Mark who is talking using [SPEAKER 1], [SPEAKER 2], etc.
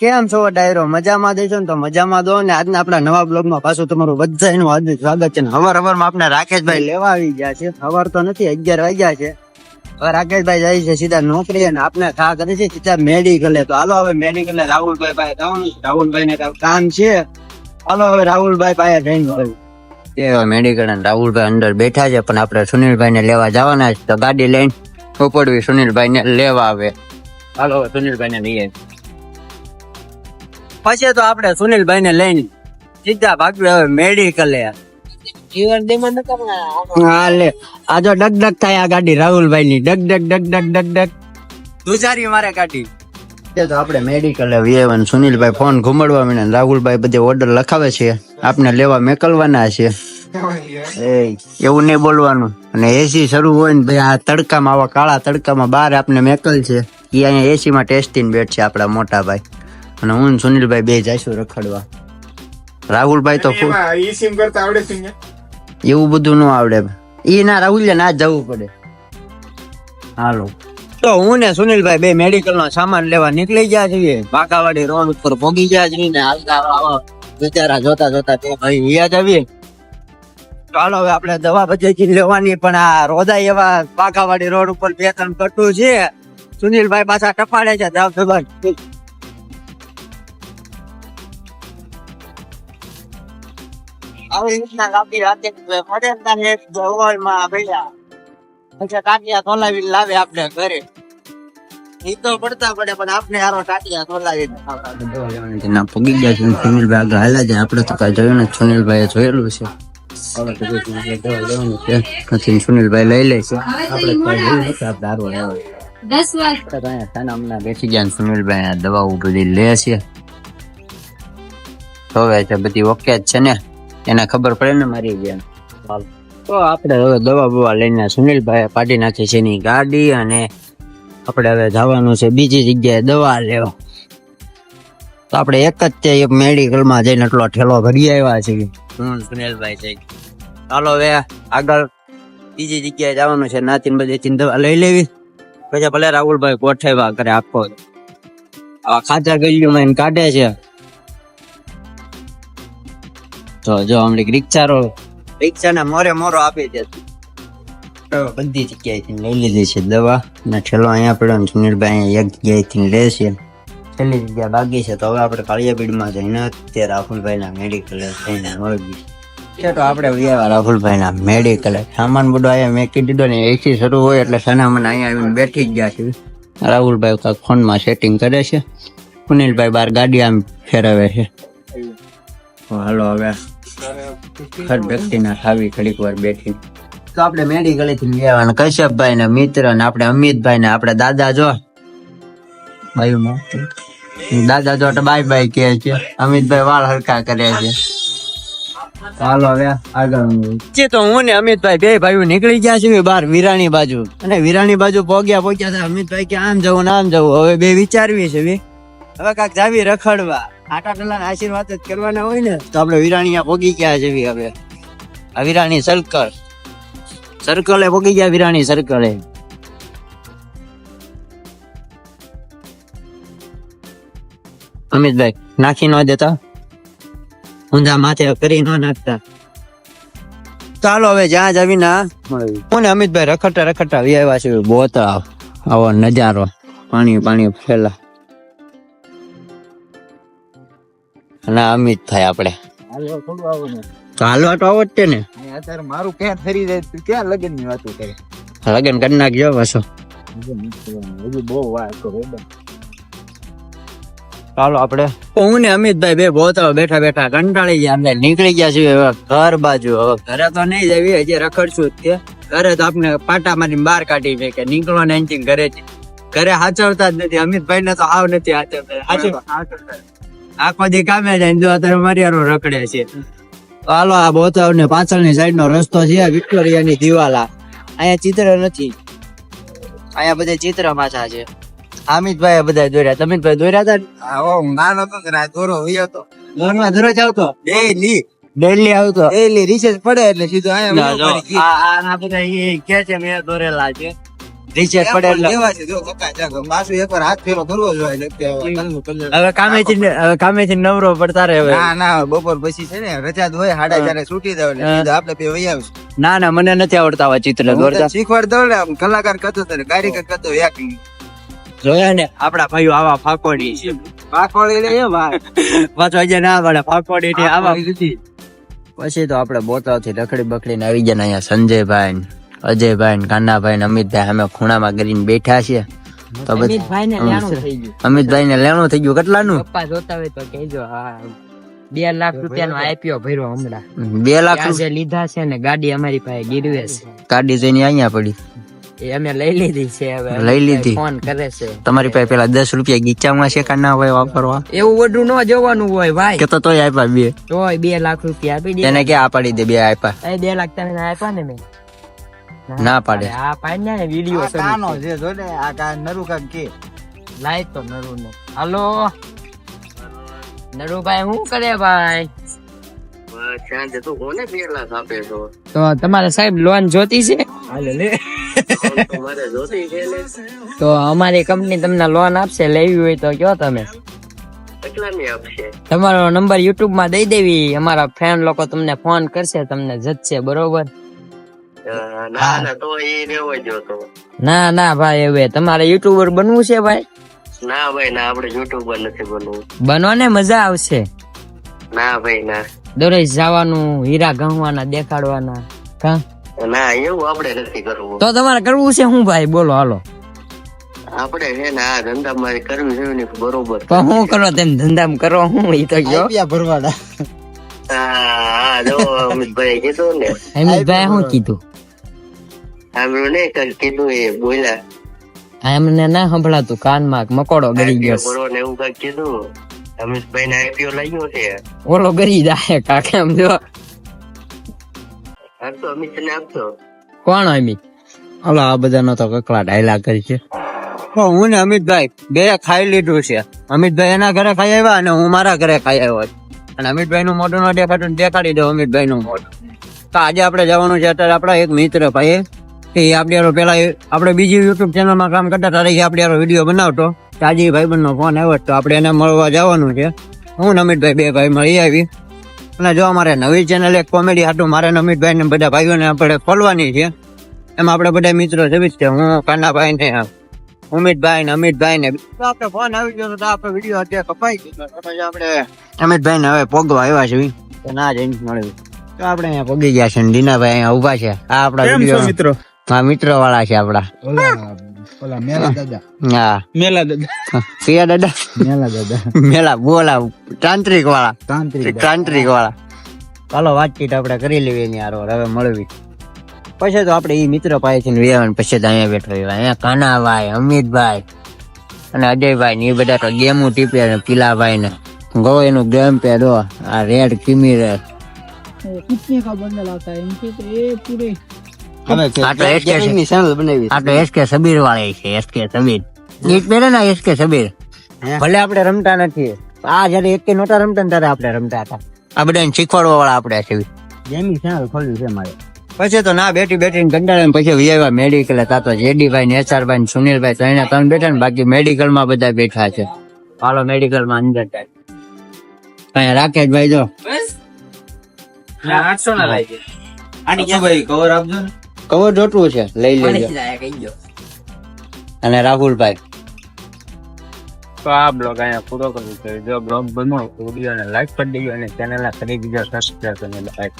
[SPEAKER 1] કેમ છો, ડાયરો? મજામાં દેશો ને? તો મજામાં દો ને? આજના આપણા નવા બ્લોગમાં પાછું તમારું બધાનું હાર્દિક સ્વાગત છે હવાર હવારમાં આપણે રાકેશભાઈ લેવા આવી ગયા છે. હવાર તો નથી, અગિયાર વાગ્યા છે. હવે રાકેશભાઈ જાય છે સીધા નોકરી અને આપણે ખા કરે છે સીધા મેડિકલે. તો હાલો હવે મેડિકલે રાહુલભાઈ પાસે જવાનું રાહુલભાઈ ને કામ છે? હાલો હવે રાહુલભાઈ પાસે જઈને મેડિકલ અને રાહુલભાઈ અંદર બેઠા છે, પણ આપણે સુનિલભાઈ ને લેવા જવાના છે. તો ગાડી લઈને ઉપડવી સુનિલભાઈ ને લેવા આવે. હાલો સુનિલભાઈ ને લઈએ. પછી તો આપણે સુનિલભાઈ ને લઈને સીધા ભાગ્ય હવે મેડિકલે હા લે. આ જો ડગ ડગ થાય આ ગાડી રાહુલભાઈ ની ડગ ડગ ડગ ડગ ડગ ડગ દુજારી મારે ગાડી તે તો આપણે મેડિકલ સુનિલભાઈ ફોન ઘુમાડવા મીને રાહુલભાઈ બધે ઓર્ડર લખાવે છે. આપને લેવા મેકલવાના છે. એ એવું નહીં બોલવાનું. અને એસી શરૂ હોય ને ભાઈ આ તડકામાં આવા કાળા તડકામાં બહાર આપને મેકલ છે. એ અહીંયા એસી માં ટેસ્ટિંગ બેઠ છે આપણા મોટા ભાઈ. અને હું સુનિલભાઈ બે જઈશું રખડવા. રાહુલભાઈ તો
[SPEAKER 2] ઈ સિમ કરતા આવડે છે
[SPEAKER 1] એવું બધું ન આવડે. ઈ ના રાહુલ ના જ જવું પડે. હાલો. તો હું ને સુનિલભાઈ બે મેડિકલ નો સામાન લેવા નીકળી ગયા છીએ. બાકાવાડી રોડ ઉપર ભોગી ગયા છીએ ને હાલતા બિચારા જોતા જોતા તે ભાઈ વ્યા જઈએ ચાલો હવે આપણે દવા બચેથી લેવાની પણ આ રોદા એવા બાકાવાડી રોડ ઉપર બે ત્રણ કટું છે. સુનિલભાઈ પાછા ટપાડે છે જાવ આવી રીતના ગાડી રાતે ફરે તાને જવળમાં ભેળા પછી ટાટિયા ખોલાવી લાવે આપણે ઘરે ઈ તો પડતા પડે પણ આપણે હારો ટાટિયા ખોલાવી ના પગી ગયા છે સુનિલભાઈ આગળ હાલ્યા જાય આપણે તો કાંઈ જોયું ને સુનિલભાઈ જોયેલું છે સુનિલભાઈ લઈ લે છે આપણે બેસી ગયા ને સુનિલભાઈ દવાઓ બધી લે છે હવે બધી ઓકે જ છે ને. એને ખબર પડે ને મારી ગયા તો આપણે હવે દવા બવા લઈને સુનિલભાઈ પાડી નાખી છે એની ગાડી અને આપણે હવે જવાનું છે બીજી જગ્યાએ દવા લેવા. તો આપણે એક જ તે એક મેડિકલમાં જઈને એટલો ઠેલો ભરી આવ્યા છીએ. હું સુનિલભાઈ છે. ચાલો હવે આગળ બીજી જગ્યાએ જવાનું છે. નાતીન બધી દવા લઈ લેવી. પછી ભલે રાહુલભાઈ ગોઠવ્યા કરે આખો. ખાચા ગયું કાઢે છે. તો જો હમણાં રિક્ષારો રિક્ષાને મોરે મોરો આપી દે. તો બધી જગ્યાએથી લઈ લીધી છે દવા. અને છેલ્લો અહીંયા પડ્યો ને સુનિલભાઈ એક જગ્યાએથી લે છે. છેલ્લી જગ્યા બાકી છે. તો હવે આપણે કાળિયાબીડમાં જઈને તે રાહુલભાઈના મેડિકલે જઈને મળવી છે તો આપણે વ્યાવા રાહુલભાઈના મેડિકલે સામાન બધો અહીંયા મેં દીધો ને એસી શરૂ હોય એટલે સના મને અહીંયા આવીને બેઠી જ ગયા છે. રાહુલભાઈ કાંઈક ફોનમાં સેટિંગ કરે છે. સુનિલભાઈ બાર ગાડી આમ ફેરવે છે. તો હાલો હવે. ખર વ્યક્તિના ખાવી ઘડીક વાર બેઠી. તો આપણે થી લેવાના કશ્યપભાઈ ને મિત્ર ને આપણે અમિતભાઈ ને આપણે દાદા જો. દાદા જો બાય બાય કહે છે. અમિતભાઈ વાળ હરખા કરે છે. ચાલો આગળ જે તો હું ને અમિતભાઈ બે ભાઈઓ નીકળી ગયા છે બહાર વિરાણી બાજુ. અને વિરાણી બાજુ પોગ્યા પહોંચ્યા છે અમિતભાઈ કે આમ જવું ને આમ જવું. હવે બે વિચારવી છે હવે કાંક જાવી રખડવા. આટા ટલા આશીર્વાદ જ કરવાના હોય ને, તો આપણે વિરાણીયા પોગી ગયા છે હવે. આ વિરાણી સર્કલ સર્કલે ભોગી ગયા વિરાણી સર્કલે અમિતભાઈ, નાખી ન દેતા? ઊંધા માથે કરી ન નાખતા. ચાલો હવે જ્યાં જ ના હું ને અમિતભાઈ રખડતા રખડતા આવ્યા છે બોતળા આવો નજારો. પાણી પાણી ફેલા. અને અમિત થાય આપણે. હાલવા તો આવો જ છે ને.
[SPEAKER 2] અત્યારે મારું ક્યાં ફરી જાય તું ક્યાં લગનની વાતો કરે?
[SPEAKER 1] લગન કરી નાખજો પાછો.
[SPEAKER 2] હજુ બહુ વાર તો
[SPEAKER 1] ચાલો આપણે. હું ને અમિતભાઈ બે બોતળો બેઠા બેઠા કંટાળી ગયા અમે નીકળી ગયા છીએ હવે ઘર બાજુ. હવે ઘરે તો નહીં જવી હજી રખડશું જ ઘરે તો આપણે પાટા મારી બહાર કાઢી છે કે નીકળવાનું એન્જિન ઘરે ઘરે હાચવતા જ નથી અમિતભાઈ ને તો આવ નથી હાચવતા. હાચવ. આખો દી કામે જાય ને જો અત્યારે મારી હારો રખડે છે. તો હાલો આ બોતલ ને પાછળની સાઈડ નો રસ્તો છે વિક્ટોરિયાની દિવાલા અહીંયા ચિત્ર નથી. અહીંયા બધા ચિત્ર પાછા છે. અમિતભાઈ બધા દોર્યા. અમિતભાઈ દોર્યા હતા?
[SPEAKER 2] આવો નાનો હતો ને દોરો વયો હતો.
[SPEAKER 1] લોનમાં દરરોજ આવતો?
[SPEAKER 2] ડેલી
[SPEAKER 1] ડેલી આવતો?
[SPEAKER 2] ડેલી રિસેસ પડે એટલે સીધો
[SPEAKER 1] આ બધા કે છે મેં દોરેલા છે. રિચાર્જ પડે એટલે
[SPEAKER 2] લેવા છે. જો કકા માસુ એકવાર હાથ ફેરો કરવો જોઈએ એટલે કે કલનું
[SPEAKER 1] હવે કામે થી નવરો પડતા રહે હવે.
[SPEAKER 2] ના ના બપોર પછી છે ને રજા હોય હાડા ચારે છૂટી દે એટલે. આપણે બે વહી આવશું.
[SPEAKER 1] ના ના મને નથી આવડતા આવા ચિત્ર દોરતા
[SPEAKER 2] શીખવાડ દઉં ને આમ કલાકાર કરતો તને કારીગર કરતો એક.
[SPEAKER 1] જોયા ને આપડા ભાઈઓ આવા ફાકોડી.
[SPEAKER 2] ફાકોડી એટલે એ ભાઈ.
[SPEAKER 1] પાછો આજે ના પડે ફાકોડી ને આવા. પછી તો આપણે બોતાવથી રખડી બખડીને આવી ગયા ને અહીંયા સંજયભાઈ ને. અજયભાઈ ને કાનાભાઈ ને અમિતભાઈ અમે ખૂણામાં કરીને બેઠા છીએ. તો અમિતભાઈ ને લેણું થઈ ગયું. કેટલાનું?
[SPEAKER 3] પપ્પા જોતા હોય તો કહેજો હા. બે લાખ રૂપિયાનો આઈપીઓ ભર્યો હમણાં.
[SPEAKER 1] બે લાખ
[SPEAKER 3] લીધા છે ને ગાડી અમારી પાસે ગીરવે છે.
[SPEAKER 1] ગાડી જઈને અહીંયા પડી.
[SPEAKER 3] એ અમે લઈ લીધી છે હવે.
[SPEAKER 1] લઈ લીધી?
[SPEAKER 3] ફોન કરે છે.
[SPEAKER 1] તમારી પાસે પેલા દસ રૂપિયા ગીચામાં છે કાના હોય વાપરવા?
[SPEAKER 3] એવું બધું ન જોવાનું હોય ભાઈ.
[SPEAKER 1] કે તો તોય આપ્યા બે.
[SPEAKER 3] તોય બે લાખ રૂપિયા આપી દે
[SPEAKER 1] તેને કે આ પાડી દે બે આપ્યા.
[SPEAKER 3] બે લાખ તમે આપ્યા ને મેં.
[SPEAKER 1] ના પાડે.
[SPEAKER 3] આ પાડ ને વીડિયો
[SPEAKER 2] આ કાનો છે જો ને આ કા નરુ કા કે.
[SPEAKER 3] લાય તો નરુ ને હાલો. નરુભાઈ શું કરે ભાઈ? તો. તમારે સાહેબ લોન જોતી છે? તો અમારી કંપની તમને લોન આપશે લેવી હોય તો કયો તમે? તમારો નંબર યુટ્યુબમાં દઈ દેવી. અમારા ફ્રેન્ડ લોકો તમને ફોન કરશે તમને જતશે બરોબર? ના ના ભાઈ હવે તમારે યુટ્યુબર બનવું છે ભાઈ?
[SPEAKER 4] ના ભાઈ ના આપણે યુટ્યુબર નથી બનવું.
[SPEAKER 3] બનો ને મજા આવશે.
[SPEAKER 4] ના ભાઈ ના.
[SPEAKER 3] દરરોજ જવાનું હીરા ગણવાના દેખાડવાના કા
[SPEAKER 4] ના એવું આપણે નથી કરવું.
[SPEAKER 3] તો તમારે કરવું છે હું ભાઈ? બોલો હાલો.
[SPEAKER 4] આપણે છે ને આ ધંધામાં કરવું છે ને બરોબર.
[SPEAKER 3] તો હું કરો તેમ ધંધામાં કરો હું ઈ તો ગયો
[SPEAKER 2] આઈપિયા ભરવાના.
[SPEAKER 4] હા હા જો અમિતભાઈ કીધું ને.
[SPEAKER 3] અમિતભાઈ શું કીધું?
[SPEAKER 4] સાંભળ્યું ને કીધું એ બોલ્યા.
[SPEAKER 3] એમને ના સંભળાતું કાનમાં મકોડો ગરી ગયો.
[SPEAKER 4] બરો ને એવું કઈ કીધું? અમિતભાઈ ને આઈપીઓ લાગ્યો છે?
[SPEAKER 3] ઓલો ગરી જાય કાકે એમ જો.
[SPEAKER 4] આપતો અમિત ને આપતો
[SPEAKER 3] કોણ અમિત?
[SPEAKER 1] ઓલો આ બધાનો તો કકડા ડાયલા કરી છે. હું ને અમિતભાઈ બે ખાઈ લીધું છે. અમિતભાઈ એના ઘરે ખાઈ આવ્યા અને હું મારા ઘરે ખાઈ આવ્યો. અને અમિતભાઈ નું મોઢું ન દેખાતું દેખાડી દઉં અમિતભાઈ નું મોઢું. તો આજે આપણે જવાનું છે અત્યારે આપણા એક મિત્ર ભાઈ એ આપણે પેલા આપણે બીજી યુટ્યુબ ચેનલમાં કામ કરતા ત્યારે આપણે આપણે વીડિયો બનાવતો. તાજી ભાઈબંધનો ફોન આવ્યો તો આપણે એને મળવા જવાનું છે. હું નમિતભાઈ બે ભાઈ મળી આવી. અને જો અમારે નવી ચેનલ એક કોમેડી હાટું મારે નમિતભાઈ ને બધા ભાઈઓને આપણે ખોલવાની છે. એમાં આપણે બધા મિત્રો છે છે. હું કાનાભાઈ ને ઉમિતભાઈ ને અમિતભાઈ ને આપણે ફોન આવી ગયો તો આપણે વીડિયો અત્યારે કપાઈ ગયો. આપણે અમિતભાઈ ને હવે પોગવા આવ્યા છે ના જઈને મળ્યું. તો આપણે અહીંયા પગી ગયા છે દીનાભાઈ અહીંયા ઊભા છે. આ આપણા વીડિયો
[SPEAKER 2] મિત્રો?
[SPEAKER 1] હા મિત્રો વાળા છે આપડા.
[SPEAKER 2] ઓલા ઓલા મેલા દાદા.
[SPEAKER 1] હા.
[SPEAKER 2] મેલા દાદા.
[SPEAKER 1] સિયા દાદા?
[SPEAKER 2] મેલા દાદા.
[SPEAKER 1] મેલા બોલા તાંત્રિક વાળા
[SPEAKER 2] તાંત્રિક
[SPEAKER 1] તાંત્રિક વાળા ચાલો વાતચીત આપણે કરી લેવી એની હારો હવે મળવી. પછી તો આપણે એ મિત્ર પાસેથી વ્યવહાર પછી તો અહીંયા બેઠો રહ્યો અહીંયા કાનાભાઈ અમિતભાઈ અને અજયભાઈ ને એ બધા તો ગેમું ટીપે ને પીલાભાઈ ને. ગો એનું ગેમ પે દો આ રેડ કિમી રેડ આ તો SK છે.
[SPEAKER 2] ચેનલ બનાવી
[SPEAKER 1] આ તો એસકે સબીર વાળી છે એસકે સબીર. એ પહેરે ને એસકે સબીર. ભલે આપણે રમતા નથી. આ જયારે એકે નહોતા રમતા ને ત્યારે આપણે રમતા હતા. આ બધાને શીખવાડવા વાળા આપણે છે.
[SPEAKER 2] જેમની ચેનલ ખોલ્યું છે મારે.
[SPEAKER 1] પછી તો ના બેઠી બેઠી કંટાળે પછી વિયાવા મેડિકલ હતા તો જેડીભાઈ ને એચઆરભાઈ ને સુનિલભાઈ ત્રણે ત્રણ બેઠા ને બાકી મેડિકલમાં બધા બેઠા છે. હાલો મેડિકલમાં અંદર કઈ રાકેશ રાકેશભાઈ જો.
[SPEAKER 3] આઠસો ના લાગી
[SPEAKER 2] ભાઈ કવર આપજો ને.
[SPEAKER 1] કવર જોટવું છે લઈ લેજો. અને રાહુલભાઈ.
[SPEAKER 3] તો આ બ્લોગ અહીંયા પૂરો કરું છે. જો બ્લોગ બનો વીડિયો ને લાઈક કરી દેજો અને ચેનલ ના કરી દીજો સબસ્ક્રાઈબ કરીને like.